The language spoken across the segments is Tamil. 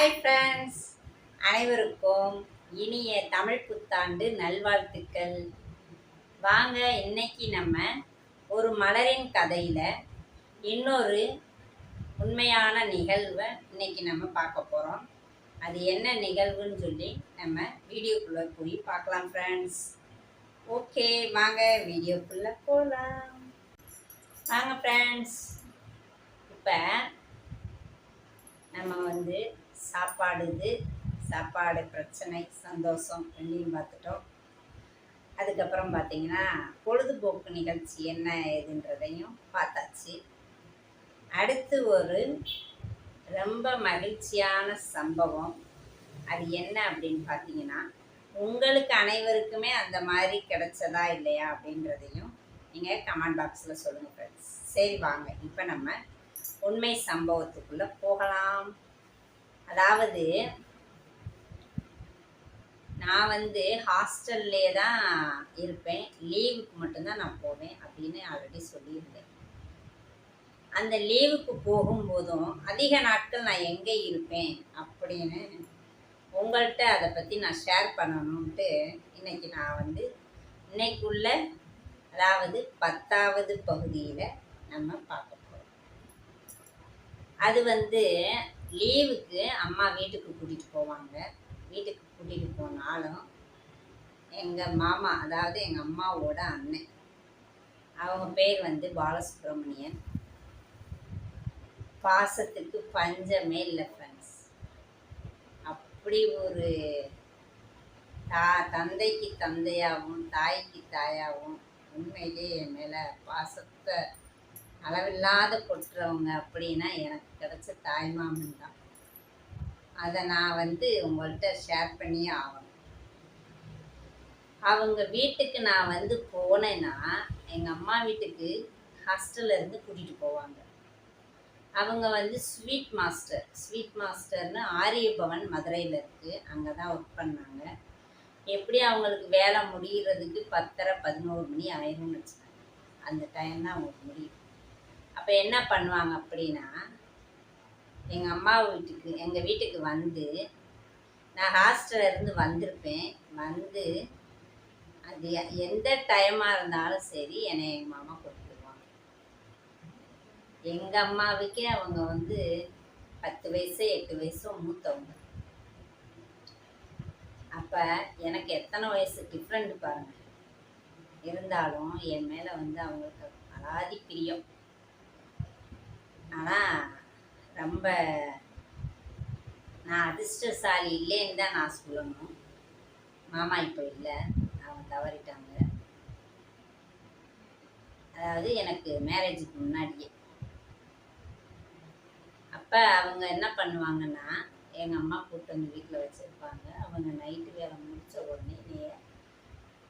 ஹாய் ஃப்ரெண்ட்ஸ் அனைவருக்கும் இனிய தமிழ் புத்தாண்டு நல்வாழ்த்துக்கள். வாங்க இன்னைக்கு நம்ம ஒரு மலரின் கதையில் இன்னொரு உண்மையான நிகழ்வை இன்னைக்கு நம்ம பார்க்க போகிறோம் அது என்ன நிகழ்வுன்னு சொல்லி நம்ம வீடியோக்குள்ளே போய் பார்க்கலாம் ஃப்ரெண்ட்ஸ் ஓகே வாங்க வீடியோக்குள்ளே போகலாம் வாங்க ஃப்ரெண்ட்ஸ் இப்போ நம்ம வந்து சாப்பாடு இது. சாப்பாடு பிரச்சனை சந்தோஷம் ரெண்டையும் பார்த்துட்டோம். அதுக்கப்புறம் பார்த்தீங்கன்னா பொழுதுபோக்கு நிகழ்ச்சி என்ன ஏதுன்றதையும் பார்த்தாச்சு. அடுத்து ஒரு ரொம்ப மகிழ்ச்சியான சம்பவம். அது என்ன அப்படின்னு பார்த்தீங்கன்னா உங்களுக்கு அனைவருக்குமே அந்த மாதிரி கிடைச்சதா இல்லையா அப்படின்றதையும் நீங்கள் கமெண்ட் பாக்ஸில் சொல்லுங்கள் ஃப்ரெண்ட்ஸ் சரி வாங்க இப்போ நம்ம உண்மை சம்பவத்துக்குள்ளே போகலாம். அதாவது நான் வந்து ஹாஸ்டல்லே தான் இருப்பேன். லீவுக்கு மட்டும்தான் நான் போவேன் அப்படின்னு ஆல்ரெடி சொல்லியிருந்தேன். அந்த லீவுக்கு போகும்போதும் அதிக நாட்கள் நான் எங்கே இருப்பேன்? அப்படின்னு உங்கள்கிட்ட அதை பற்றி நான் ஷேர் பண்ணணுன்ட்டு இன்னைக்கு நான் வந்து இன்னைக்குள்ள அதாவது பத்தாவது பகுதியில் நம்ம பார்க்க போகிறோம் அது வந்து லீவுக்கு அம்மா வீட்டுக்கு கூட்டிகிட்டு போவாங்க. வீட்டுக்கு கூட்டிகிட்டு போனாலும் எங்கள் மாமா அதாவது எங்கள் அம்மாவோட அண்ணன் அவங்க பேர் வந்து பாலசுப்ரமணியன். பாசத்துக்கு பஞ்சமே இல்லை ஃப்ரெண்ட்ஸ் அப்படி ஒரு தா தந்தைக்கு தந்தையாகவும் தாய்க்கு தாயாகவும் உண்மையிலே என் மேலே பாசத்தை அளவில்லாத கொட்டுறவங்க அப்படின்னா எனக்கு கிடைச்ச தாய்மாமன் தான். அதை நான் வந்து உங்கள்கிட்ட ஷேர் பண்ணியே ஆகணும். அவங்க வீட்டுக்கு நான் வந்து போனேன்னா எங்கள் அம்மா வீட்டுக்கு ஹாஸ்டல்ல இருந்து கூட்டிகிட்டு போவாங்க. அவங்க வந்து ஸ்வீட் மாஸ்டர் ஸ்வீட் மாஸ்டர்னு ஆரியபவன் மதுரையில் இருக்குது அங்கே தான் ஒர்க் பண்ணாங்க. எப்படி அவங்களுக்கு வேலை முடிகிறதுக்கு பத்தரை பதினோரு மணி ஆயிரும்னு வச்சுக்காங்க. அந்த டைம் தான் அவங்களுக்கு முடியும். அப்போ என்ன பண்ணுவாங்க அப்படின்னா எங்கள் அம்மா வீட்டுக்கு எங்கள் வீட்டுக்கு வந்து நான் ஹாஸ்டல்ல இருந்து வந்திருப்பேன். வந்து அது எந்த டைமாக இருந்தாலும் சரி என்னை எங்கள் மாமா கொடுத்துருவாங்க எங்கள் அம்மாவுக்கே அவங்க வந்து பத்து வயசு எட்டு வயசோ மூத்தவங்க. அப்போ எனக்கு எத்தனை வயசு டிஃப்ரெண்ட் பாருங்க. இருந்தாலும் என் மேலே வந்து அவங்களுக்கு அலாதி பிரியம். ஆனால் ரொம்ப நான் அதிர்ஷ்டசாலி இல்லைன்னு தான் நான் சொல்லணும். மாமா இப்போ இல்லை. அவங்க தவறிட்டாங்க. அதாவது எனக்கு மேரேஜுக்கு முன்னாடியே. அப்போ அவங்க என்ன பண்ணுவாங்கன்னா எங்கள் அம்மா கூட்டு வந்து வீட்டில் வச்சுருப்பாங்க. அவங்க நைட்டு வேலை முடித்த உடனே நே-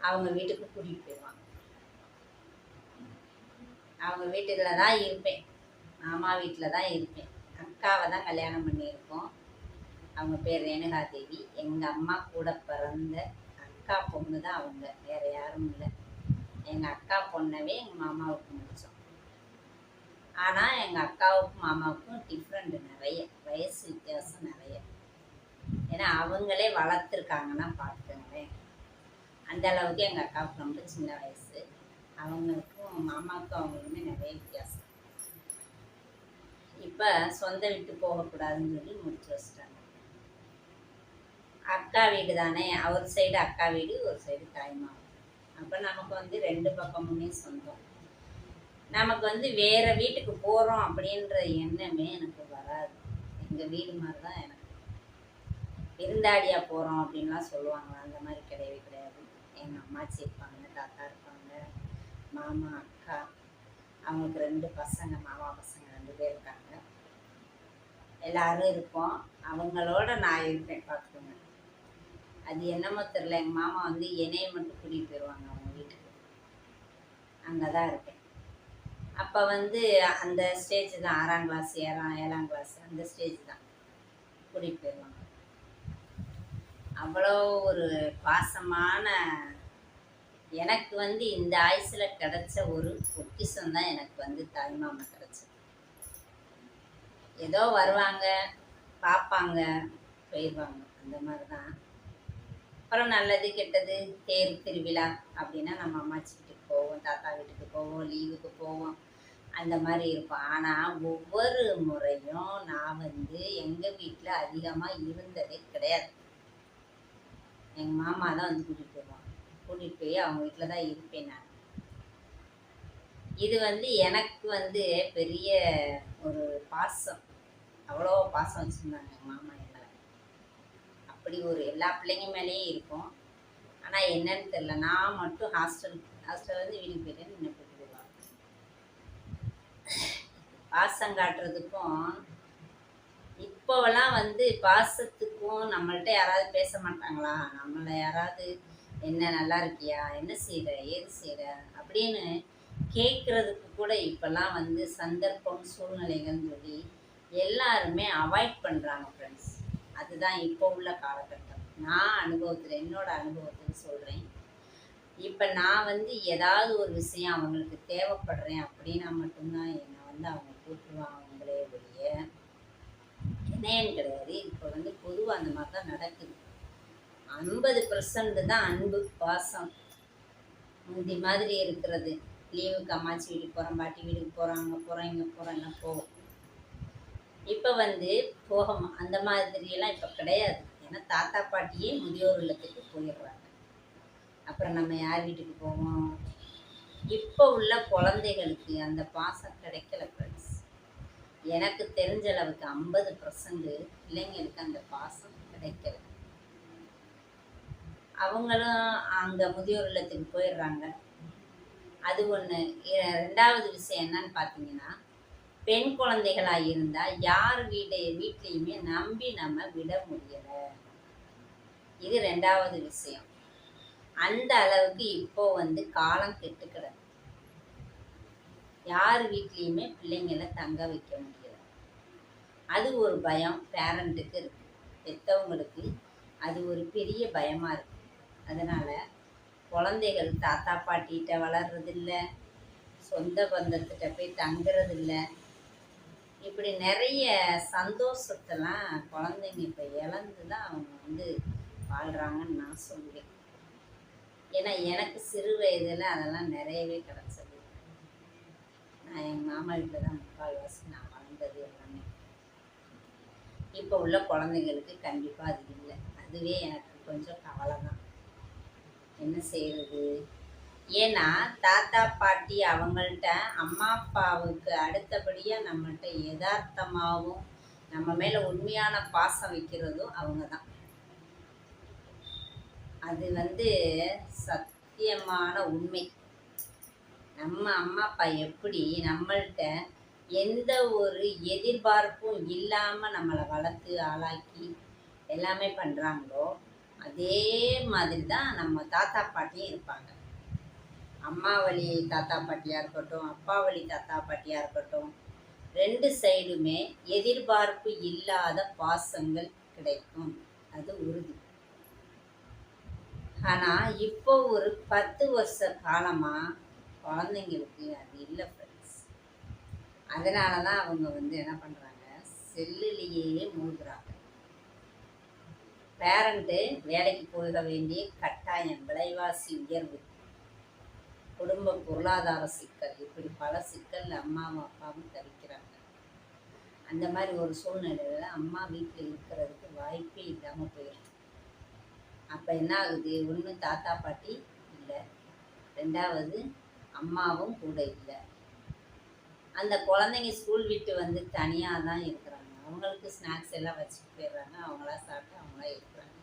அவங்க வீட்டுக்கு கூட்டிகிட்டு போயிடுவாங்க. அவங்க வீட்டுக்குள்ள தான் இருப்பேன். மாமா வீட்டில் தான் இருப்பேன் அக்காவை தான் கல்யாணம் பண்ணியிருக்கோம். அவங்க பேர் ரேணுகா தேவி எங்கள் அம்மா கூட பிறந்த அக்கா பொண்ணு தான் அவங்க. வேறு யாரும் இல்லை. எங்கள் அக்கா பொண்ணவே எங்கள் மாமாவுக்கு முடித்தோம் ஆனால் எங்கள் அக்காவுக்கும் மாமாவுக்கும் டிஃப்ரெண்ட் நிறைய. வயசு வித்தியாசம் நிறைய. ஏன்னா அவங்களே வளர்த்துருக்காங்கன்னா பார்த்துங்களேன் அந்த அளவுக்கு எங்கள் அக்காவுக்கு ரொம்ப சின்ன வயசு. அவங்களுக்கும் மாமாவுக்கும் அவங்களுக்குமே நிறைய வித்தியாசம். இப்போ சொந்த விட்டு போகக்கூடாதுன்னு சொல்லி முடிச்சு வச்சிட்டாங்க. அக்கா வீடு தானே அவர் சைடு அக்கா வீடு ஒரு சைடு தாய்மாமா அப்போ நமக்கு வந்து ரெண்டு பக்கமுமே சொந்தம். நமக்கு வந்து வேறு வீட்டுக்கு போகிறோம் அப்படின்ற எண்ணமே எனக்கு வராது. எங்கள் வீடு மாதிரி தான் எனக்கு. விருந்தாடியாக போகிறோம் அப்படின்லாம் சொல்லுவாங்க அந்த மாதிரி கிடையவே கிடையாது. எங்கள் அம்மாச்சி இருப்பாங்க தாத்தா இருப்பாங்க மாமா அக்கா. அவங்களுக்கு ரெண்டு பசங்க மாமா பசங்க ரெண்டு பேர் இருக்காங்க. எல்லாரும் இருப்போம் அவங்களோட நான் இருப்பேன் பார்த்துக்கோங்க. அது என்னமோ தெரில எங்கள் மாமா வந்து என்னையை மட்டும் கூட்டிகிட்டு போயிடுவாங்க அவங்க வீட்டுக்கு. அங்கே தான் இருப்பேன் அப்போ வந்து அந்த ஸ்டேஜ் தான் ஆறாம் கிளாஸ் ஏழாம் ஏழாம் கிளாஸ் அந்த ஸ்டேஜ் தான் கூட்டிகிட்டு போயிடுவாங்க அவ்வளோ ஒரு பாசமான எனக்கு வந்து இந்த ஆயுசில் கிடைச்ச ஒரு பொக்கிஷம் தான் எனக்கு வந்து தாய்மாமா ஏதோ வருவாங்க பார்ப்பாங்க போயிடுவாங்க அந்த மாதிரி தான் அப்புறம் நல்லது கெட்டது தேர் திருவிழா அப்படின்னா நம்ம அம்மாச்சி வீட்டுக்கு போவோம் தாத்தா வீட்டுக்கு போவோம் லீவுக்கு போவோம். அந்த மாதிரி இருக்கும். ஆனால் ஒவ்வொரு முறையும் நான் வந்து எங்கள் வீட்டில் அதிகமாக இருந்ததே கிடையாது. எங்கள் மாமா தான் வந்து கூட்டிகிட்டு போவான் கூட்டிகிட்டு போய் அவங்க வீட்டில் தான் இருப்பேன் நான். இது வந்து எனக்கு வந்து பெரிய ஒரு பாசம். அவ்வளோ பாசம் வச்சுருந்தாங்க எங்கள் மாமா எங்களை. அப்படி ஒரு எல்லா பிள்ளைங்க மேலேயும் இருக்கும். ஆனால் என்னன்னு தெரில நான் மட்டும் ஹாஸ்டல் ஹாஸ்டல் வந்து வீட்டுக்கு போயிட்டேன்னு என்ன பாசம் காட்டுறதுக்கும் இப்போவெல்லாம் வந்து பாசத்துக்கும் நம்மள்ட்ட யாராவது பேச மாட்டாங்களா? நம்மளை யாராவது என்ன நல்லா இருக்கியா? என்ன செய்கிற ஏது செய்கிற அப்படின்னு கேட்குறதுக்கு கூட இப்போல்லாம் வந்து சந்தர்ப்பம் சூழ்நிலைகள்னு சொல்லி எல்லாருமே அவாய்ட் பண்ணுறாங்க ஃப்ரெண்ட்ஸ் அதுதான் இப்போ உள்ள காலகட்டம். நான் அனுபவத்தில் என்னோட அனுபவத்தில் சொல்கிறேன் இப்போ நான் வந்து ஏதாவது ஒரு விஷயம் அவங்களுக்கு தேவைப்படுறேன் அப்படின்னா மட்டும்தான் என்னை வந்து அவங்க கூப்பிடுவாங்களே ஒழிய. என்னன்னு கிடையாது. இப்போ வந்து பொதுவாக அந்த மாதிரி தான் நடக்குது. ஐம்பது பர்சன்ட் தான் அன்பு பாசம். முந்தி மாதிரி இருக்கிறது. லீவுக்கு அம்மாச்சி வீட்டுக்கு போகிறோம் பாட்டி வீட்டுக்கு போகிறோம் அங்கே போகிறோம் இங்கே போகிறோம் எல்லாம் போவோம் இப்போ வந்து போகம். அந்த மாதிரியெல்லாம் இப்போ கிடையாது. ஏன்னா தாத்தா பாட்டியே முதியோர் இல்லத்துக்கு போயிடுறாங்க. அப்புறம் நம்ம யார் வீட்டுக்கு போவோம்? இப்போ உள்ள குழந்தைகளுக்கு அந்த பாசம் கிடைக்கல ஃப்ரெண்ட்ஸ் எனக்கு தெரிஞ்ச அளவுக்கு ஐம்பது பர்சன்ட் பிள்ளைங்களுக்கு அந்த பாசம் கிடைக்கல. அவங்களும் அங்கே முதியோர் இல்லத்துக்கு போயிடுறாங்க. அது ஒன்று ரெண்டாவது விஷயம் என்னன்னு பார்த்தீங்கன்னா பெண் குழந்தைகளாக இருந்தால் யார் வீட்டை வீட்லேயுமே நம்பி நம்ம விட முடியலை. இது ரெண்டாவது விஷயம். அந்த அளவுக்கு இப்போ வந்து காலம் கெட்டு கிடக்கு. யார் வீட்லேயுமே பிள்ளைங்களை தங்க வைக்க முடியல. அது ஒரு பயம் பேரண்ட்டுக்கு இருக்கு. பெற்றவங்களுக்கு அது ஒரு பெரிய பயமாக இருக்கு. அதனால் குழந்தைகள் தாத்தா பாட்டிகிட்ட வளர்றதில்லை சொந்த பந்தத்திட்ட போய் தங்குறதில்லை இப்படி நிறைய சந்தோஷத்தெல்லாம் குழந்தைங்க இப்போ இழந்து தான் அவங்க வந்து வாழ்கிறாங்கன்னு நான் சொல்லுவேன் ஏன்னா எனக்கு சிறு வயதில் அதெல்லாம் நிறையவே கிடச்சது. நான் எங்கள் மாமா வீட்டில் தான் முக்கால்வாசி நான் வளர்ந்தது எல்லாமே. இப்போ உள்ள குழந்தைங்களுக்கு கண்டிப்பாக அது இல்லை. அதுவே எனக்கு கொஞ்சம் கவலை தான் என்ன செய்கிறது ஏன்னா தாத்தா பாட்டி அவங்கள்ட்ட அம்மா அப்பாவுக்கு அடுத்தபடியாக நம்மள்ட்ட யதார்த்தமாகவும் நம்ம மேலே உண்மையான பாசம் வைக்கிறதும் அவங்க தான் அது வந்து சத்தியமான உண்மை. நம்ம அம்மா அப்பா எப்படி நம்மள்ட்ட எந்த ஒரு எதிர்பார்ப்பும் இல்லாமல் நம்மளை வளர்த்து ஆளாக்கி எல்லாமே பண்ணுறாங்களோ அதே மாதிரி தான் நம்ம தாத்தா பாட்டியும் இருப்பாங்க. அம்மா வழி தாத்தா பாட்டியாக இருக்கட்டும் அப்பா வழி தாத்தா பாட்டியாக இருக்கட்டும் ரெண்டு சைடுமே எதிர்பார்ப்பு இல்லாத பாசங்கள் கிடைக்கும். அது உறுதி. ஆனால் இப்போ ஒரு பத்து வருஷ காலமாக குழந்தைங்களுக்கு அது இல்லை ஃப்ரெண்ட்ஸ் அதனால தான் அவங்க வந்து என்ன பண்ணுறாங்க செல்லுலேயே மூழ்குறாங்க. பேரண்ட்டு வேலைக்கு போக வேண்டிய கட்டாயம் விலைவாசி உயர்வு. குடும்ப பொருளாதார சிக்கல் இப்படி பல சிக்கல் அம்மாவும் அப்பாவும் தவிக்கிறாங்க. அந்த மாதிரி ஒரு சூழ்நிலையில் அம்மா வீட்டில் இருக்கிறதுக்கு வாய்ப்பே இல்லாமல் போயிடும் அப்போ என்ன ஆகுது? ஒன்று தாத்தா பாட்டி இல்லை. ரெண்டாவது அம்மாவும் கூட இல்லை. அந்த குழந்தைங்க ஸ்கூல் விட்டு வந்து தனியாக தான் இருக்கிறாங்க. அவங்களுக்கு ஸ்நாக்ஸ் எல்லாம் வச்சுட்டு போயிடுறாங்க. அவங்களா சாப்பிட்டு அவங்களா இருக்கிறாங்க.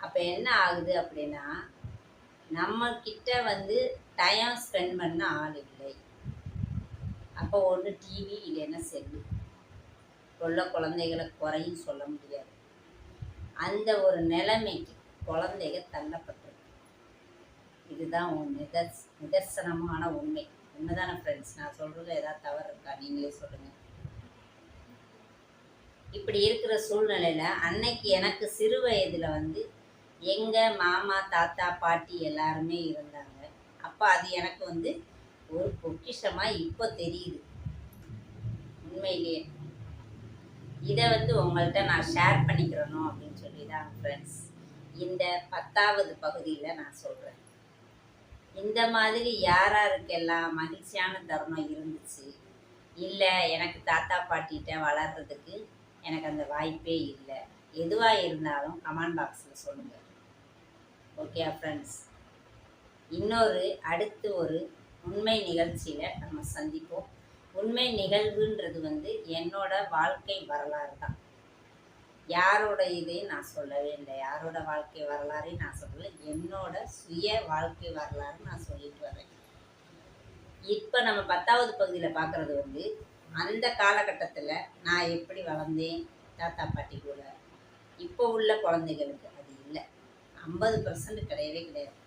அப்போ என்ன ஆகுது அப்படின்னா நம்ம கிட்ட வந்து டைம் ஸ்பெண்ட் பண்ண ஆள் இல்லை. அப்போ ஒன்று டிவி இல்லைன்னா செல்லு? உள்ள குழந்தைகளை குறையும் சொல்ல முடியாது. அந்த ஒரு நிலைமைக்கு குழந்தைங்க தள்ளப்பட்டிருக்கு. இதுதான் உன் நிதர்ஸ் நிதர்சனமான உண்மை. உண்மைதானே ஃப்ரெண்ட்ஸ் நான் சொல்கிறது ஏதாவது தவறு இருக்கா? நீங்களே சொல்லுங்கள் இப்படி இருக்கிற சூழ்நிலையில் அன்னைக்கு எனக்கு சிறு வயதில் வந்து எங்கள் மாமா தாத்தா பாட்டி எல்லாருமே இருந்தாங்க. அப்போ அது எனக்கு வந்து ஒரு பொக்கிஷமாக இப்போ தெரியுது. உண்மையிலேயே. இதை வந்து உங்கள்கிட்ட நான் ஷேர் பண்ணிக்கிறணும் அப்படின்னு சொல்லி தான் ஃப்ரெண்ட்ஸ் இந்த பத்தாவது பகுதியில் நான் சொல்கிறேன் இந்த மாதிரி யார் யாருக்கெல்லாம் மகிழ்ச்சியான தருணம் இருந்துச்சு? இல்லை எனக்கு தாத்தா பாட்டிகிட்ட வளர்கிறதுக்கு எனக்கு அந்த வாய்ப்பே இல்லை. எதுவாக இருந்தாலும் கமெண்ட் பாக்ஸில் சொல்லுங்கள் ஓகே ஃப்ரெண்ட்ஸ் இன்னொரு அடுத்து ஒரு உண்மை நிகழ்ச்சியில் நம்ம சந்திப்போம். உண்மை நிகழ்வுன்றது வந்து என்னோட வாழ்க்கை வரலாறு தான். யாரோட இதையும் நான் சொல்லவே இல்லை. யாரோட வாழ்க்கை வரலாறையும் நான் சொல்லலை. என்னோட சுய வாழ்க்கை வரலாறு நான் சொல்லிட்டு வரேன். இப்போ நம்ம பத்தாவது பகுதியில் பார்க்குறது வந்து அந்த காலகட்டத்தில் நான் எப்படி வளர்ந்தேன்? தாத்தா பாட்டி கூட. இப்போ உள்ள குழந்தைகளுக்கு ஐம்பது பர்சன்ட் கிடையவே கிடையாது.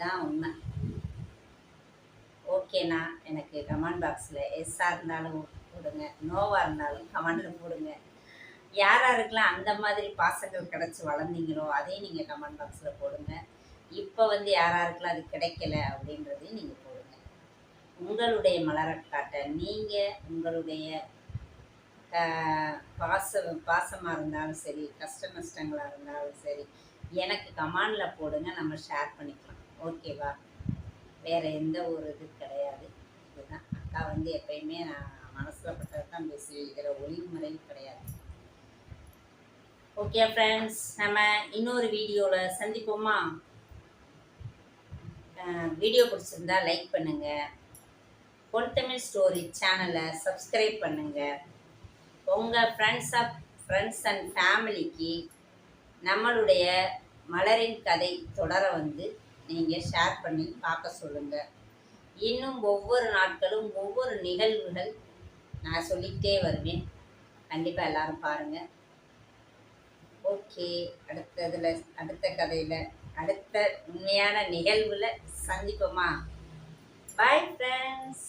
தான் உண்மை. ஓகேண்ணா எனக்கு கமெண்ட் பாக்ஸில் எஸ்ஸாக இருந்தாலும் போடுங்க நோவாக இருந்தாலும் கமெண்டில் போடுங்க. யார் யாருக்கெல்லாம் அந்த மாதிரி பாசங்கள் கிடச்சி வளர்ந்தீங்களோ அதையும் நீங்கள் கமெண்ட் பாக்ஸில் போடுங்க. இப்போ வந்து யார் யாருக்கெல்லாம் அது கிடைக்கல அப்படின்றதையும் நீங்கள் போடுங்க. உங்களுடைய மலரக்காட்டை நீங்கள் உங்களுடைய பாச பாசமாக இருந்தாலும் சரி கஷ்ட நஷ்டங்களாக இருந்தாலும் சரி எனக்கு கமாண்டில் போடுங்க நம்ம ஷேர் பண்ணிக்கலாம். ஓகேவா வேறு எந்த ஒரு இது கிடையாது. இதுதான். அக்கா வந்து எப்பயுமே நான் மனசில் பட்டது தான் பேசுவேன் இதில் ஒளிமுறை கிடையாது. ஓகே ஃப்ரெண்ட்ஸ் நம்ம இன்னொரு வீடியோவில் சந்திப்போமா? வீடியோ பிடிச்சிருந்தா லைக் பண்ணுங்கள் பொன்தமிழ் ஸ்டோரி சேனலை சப்ஸ்கிரைப் பண்ணுங்கள் உங்கள் ஃப்ரெண்ட்ஸ் ஆஃப் ஃப்ரெண்ட்ஸ் அண்ட் ஃபேமிலிக்கு நம்மளுடைய மலரின் கதை தொடர வந்து நீங்கள் ஷேர் பண்ணி பார்க்க சொல்லுங்கள் இன்னும் ஒவ்வொரு நாட்களும் ஒவ்வொரு நிகழ்வுகள் நான் சொல்லிக்கிட்டே வருவேன். கண்டிப்பாக எல்லாரும் பாருங்கள் ஓகே அடுத்ததில் அடுத்த கதையில் அடுத்த உண்மையான நிகழ்வில் சந்திப்போமா? Bye friends